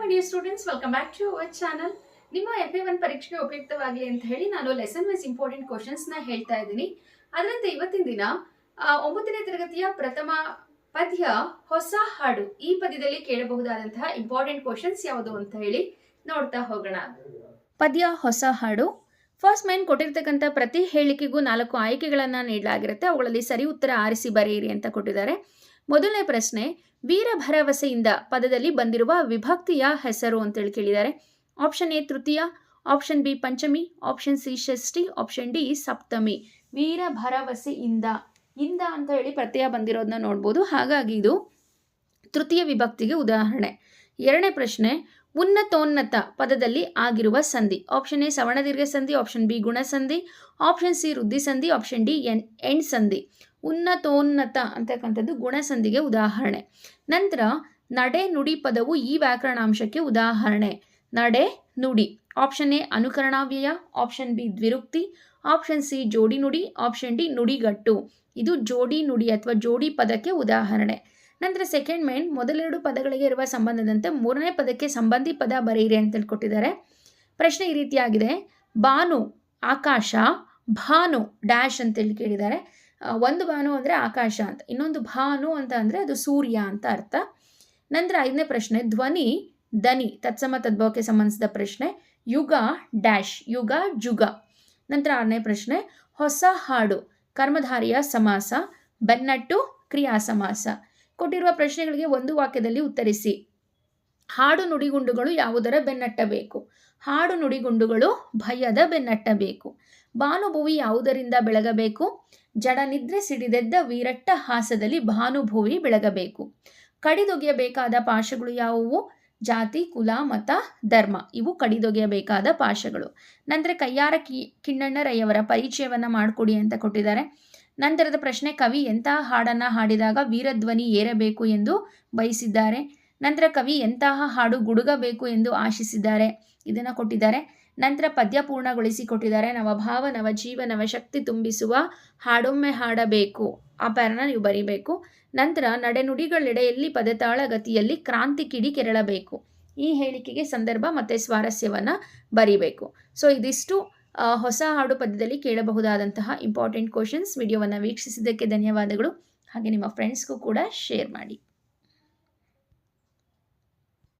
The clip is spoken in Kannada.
My dear students welcome back to our channel ನಿಮ್ಮ ಎಫ್ ಎ ಒನ್ ಪರೀಕ್ಷೆಗೆ ಉಪಯುಕ್ತವಾಗಲಿ ಅಂತ ಹೇಳಿ ನಾನು ಲೆಸನ್ ವೈಸ್ ಇಂಪಾರ್ಟೆಂಟ್ ಕ್ವಶನ್ಸ್ನ ಹೇಳ್ತಾ ಇದ್ದೀನಿ. ಅದರಂತೆ ಇವತ್ತಿನ ದಿನ ಒಂಬತ್ತನೇ ತರಗತಿಯ ಪ್ರಥಮ ಪದ್ಯ ಹೊಸ ಹಾಡು. ಈ ಪದ್ಯದಲ್ಲಿ ಕೇಳಬಹುದಾದಂತಹ ಇಂಪಾರ್ಟೆಂಟ್ ಕ್ವಶನ್ಸ್ ಯಾವುದು ಅಂತ ಹೇಳಿ ನೋಡ್ತಾ ಹೋಗೋಣ. ಪದ್ಯ ಹೊಸ ಹಾಡು. ಫಸ್ಟ್ ಮೈನ್ ಕೊಟ್ಟಿರ್ತಕ್ಕಂಥ ಪ್ರತಿ ಹೇಳಿಕೆಗೂ ನಾಲ್ಕು ಆಯ್ಕೆಗಳನ್ನು ನೀಡಲಾಗಿರುತ್ತೆ. ಅವುಗಳಲ್ಲಿ ಸರಿ ಉತ್ತರ ಆರಿಸಿ ಬರೆಯಿರಿ ಅಂತ ಕೊಟ್ಟಿದ್ದಾರೆ. ಮೊದಲನೇ ಪ್ರಶ್ನೆ ವೀರ ಭರವಸೆಯಿಂದ ಪದದಲ್ಲಿ ಬಂದಿರುವ ವಿಭಕ್ತಿಯ ಹೆಸರು ಅಂತೇಳಿ ಕೇಳಿದ್ದಾರೆ. ಆಪ್ಷನ್ ಎ ತೃತೀಯ, ಆಪ್ಷನ್ ಬಿ ಪಂಚಮಿ, ಆಪ್ಷನ್ ಸಿ ಷಷ್ಠಿ, ಆಪ್ಷನ್ ಡಿ ಸಪ್ತಮಿ. ವೀರ ಭರವಸೆಯಿಂದ, ಇಂದ ಅಂತ ಹೇಳಿ ಪ್ರತ್ಯಯ ಬಂದಿರೋದನ್ನ ನೋಡ್ಬೋದು. ಹಾಗಾಗಿ ಇದು ತೃತೀಯ ವಿಭಕ್ತಿಗೆ ಉದಾಹರಣೆ. ಎರಡನೇ ಪ್ರಶ್ನೆ ಉನ್ನತೋನ್ನತ ಪದದಲ್ಲಿ ಆಗಿರುವ ಸಂಧಿ. ಆಪ್ಷನ್ ಎ ಸವರ್ಣದೀರ್ಘ ಸಂಧಿ. ಆಪ್ಷನ್ ಬಿ ಗುಣಸಂಧಿ. ಆಪ್ಷನ್ ಸಿ ವೃದ್ಧಿ ಸಂಧಿ ಆಪ್ಷನ್ ಡಿ ಎನ್ ಎಂಡ್ ಸಂಧಿ ಉನ್ನತೋನ್ನತ ಅಂತಕ್ಕಂಥದ್ದು ಗುಣಸಂಧಿಗೆ ಉದಾಹರಣೆ. ನಂತರ, ನಡೆ ನುಡಿ ಪದವು ಈ ವ್ಯಾಕರಣಾಂಶಕ್ಕೆ ಉದಾಹರಣೆ. ನಡೆ ನುಡಿ. ಆಪ್ಷನ್ ಎ ಅನುಕರಣಾವ್ಯಯ. ಆಪ್ಷನ್ ಬಿ ದ್ವಿರುಕ್ತಿ. ಆಪ್ಷನ್ ಸಿ ಜೋಡಿ ನುಡಿ. ಆಪ್ಷನ್ ಡಿ ನುಡಿಗಟ್ಟು. ಇದು ಜೋಡಿ ನುಡಿ ಅಥವಾ ಜೋಡಿ ಪದಕ್ಕೆ ಉದಾಹರಣೆ. ನಂತರ ಸೆಕೆಂಡ್ ಮೈನ್ ಮೊದಲೆರಡು ಪದಗಳಿಗೆ ಇರುವ ಸಂಬಂಧದಂತೆ ಮೂರನೇ ಪದಕ್ಕೆ ಸಂಬಂಧಿ ಪದ ಬರೆಯಿರಿ ಅಂತ ಕೊಟ್ಟಿದ್ದಾರೆ ಪ್ರಶ್ನೆ ಈ ರೀತಿಯಾಗಿದೆ. ಬಾನು, ಆಕಾಶ, ಭಾನು ಡ್ಯಾಶ್ ಅಂತೇಳಿ ಕೇಳಿದ್ದಾರೆ. ಒಂದು ಭಾನು ಅಂದರೆ ಆಕಾಶ ಅಂತ. ಇನ್ನೊಂದು ಭಾನು ಅಂತ ಅಂದರೆ ಅದು ಸೂರ್ಯ ಅಂತ ಅರ್ಥ. ನಂತರ ಐದನೇ ಪ್ರಶ್ನೆ, ಧ್ವನಿ, ದನಿ, ತತ್ಸಮ ತದ್ಭವಕ್ಕೆ ಸಂಬಂಧಿಸಿದ ಪ್ರಶ್ನೆ, ಯುಗ ಡ್ಯಾಶ್ ಯುಗ, ಜುಗ. ನಂತರ ಆರನೇ ಪ್ರಶ್ನೆ, ಹೊಸ ಹಾಡು, ಕರ್ಮಧಾರಿಯ ಸಮಾಸ, ಬೆನ್ನಟ್ಟು ಕ್ರಿಯಾ ಸಮಾಸ ಕೊಟ್ಟಿರುವ ಪ್ರಶ್ನೆಗಳಿಗೆ ಒಂದು ವಾಕ್ಯದಲ್ಲಿ ಉತ್ತರಿಸಿ. ಹಾಡು ನುಡಿಗುಂಡುಗಳು ಯಾವುದರ ಬೆನ್ನಟ್ಟಬೇಕು ಹಾಡು ನುಡಿಗುಂಡುಗಳು ಭಯದ ಬೆನ್ನಟ್ಟಬೇಕು ಭಾನುಭುವಿ ಯಾವುದರಿಂದ ಬೆಳಗಬೇಕು? ಜಡ ನಿದ್ರೆ ಸಿಡಿದೆದ್ದ ವೀರಟ್ಟ ಹಾಸದಲ್ಲಿ ಭಾನುಭುವಿ ಬೆಳಗಬೇಕು. ಕಡಿದೊಗೆಯಬೇಕಾದ ಪಾಶಗಳು ಯಾವುವು? ಜಾತಿ, ಕುಲ, ಮತ, ಧರ್ಮ. ಇವು ಕಡಿದೊಗೆಯಬೇಕಾದ ಪಾಶಗಳು. ನಂತರ ಕೈಯಾರ ಕಿ, ಕಿಣ್ಣಣ್ಣರಯ್ಯವರ ಪರಿಚಯವನ್ನು ಮಾಡಿಕೊಡಿ ಅಂತ ಕೊಟ್ಟಿದ್ದಾರೆ. ನಂತರದ ಪ್ರಶ್ನೆ, ಕವಿ ಎಂತಹ ಹಾಡನ್ನು ಹಾಡಿದಾಗ ವೀರಧ್ವನಿ ಏರಬೇಕು ಎಂದು ಬಯಸಿದ್ದಾರೆ? ನಂತರ ಕವಿ ಎಂತಹ ಹಾಡು ಗುಡುಗಬೇಕು ಎಂದು ಆಶಿಸಿದ್ದಾರೆ? ಇದನ್ನು ಕೊಟ್ಟಿದ್ದಾರೆ. ನಂತರ ಪದ್ಯ ಪೂರ್ಣಗೊಳಿಸಿ ಕೊಟ್ಟಿದ್ದಾರೆ. ನವಭಾವನವ ಜೀವನವ ಶಕ್ತಿ ತುಂಬಿಸುವ ಹಾಡೊಮ್ಮೆ ಹಾಡಬೇಕು. ಆ ಪ್ಯಾರನ ನೀವು ಬರೀಬೇಕು. ನಂತರ ನಡೆನುಡಿಗಳೆಡೆಯಲ್ಲಿ ಪದತಾಳ ಗತಿಯಲ್ಲಿ ಕ್ರಾಂತಿ ಕಿಡಿ ಕೆರಳಬೇಕು. ಈ ಹೇಳಿಕೆಗೆ ಸಂದರ್ಭ ಮತ್ತು ಸ್ವಾರಸ್ಯವನ್ನು ಬರೀಬೇಕು. ಸೊ ಇದಿಷ್ಟು. ಹೊಸ ಹಾಡು ಪದ್ಯದಲ್ಲಿ ಕೇಳಬಹುದಾದಂತಹ ಇಂಪಾರ್ಟೆಂಟ್ ಕ್ವಶನ್ಸ್ ವಿಡಿಯೋವನ್ನು ವೀಕ್ಷಿಸಿದ್ದಕ್ಕೆ ಧನ್ಯವಾದಗಳು. ಹಾಗೆ ನಿಮ್ಮ ಫ್ರೆಂಡ್ಸ್ಗೂ ಕೂಡ ಶೇರ್ ಮಾಡಿ.